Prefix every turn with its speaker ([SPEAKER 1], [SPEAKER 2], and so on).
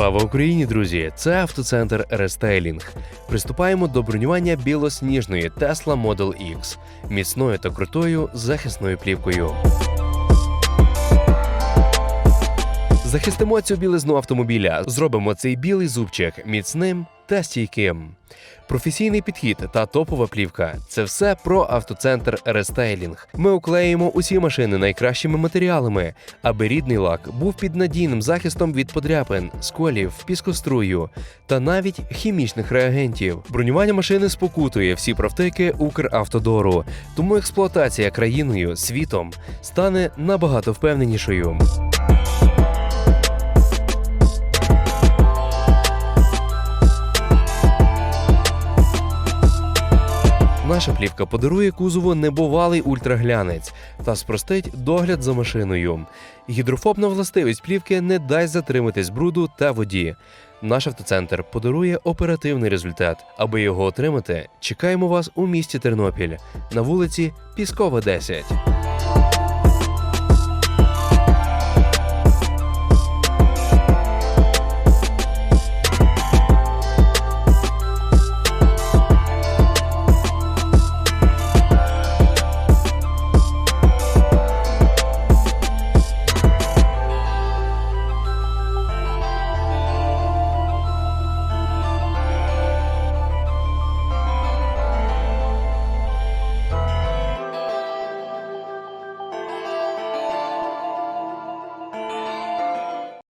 [SPEAKER 1] Слава Україні, друзі! Це автоцентр Рестайлінг. Приступаємо до бронювання білосніжної Tesla Model X міцною та крутою захисною плівкою. Захистимо цю білизну автомобіля. Зробимо цей білий зубчик міцним та стійким. Професійний підхід та топова плівка це все про автоцентр Рестайлінг. Ми уклеїмо усі машини найкращими матеріалами, аби рідний лак був під надійним захистом від подряпин, сколів, піскострую та навіть хімічних реагентів. Бронювання машини спокутує всі правтики Укравтодору, тому експлуатація країною світом стане набагато впевненішою. Наша плівка подарує кузову небувалий ультраглянець та спростить догляд за машиною. Гідрофобна властивість плівки не дасть затриматись бруду та воді. Наш автоцентр подарує оперативний результат. Аби його отримати, чекаємо вас у місті Тернопіль на вулиці Піскова, 10.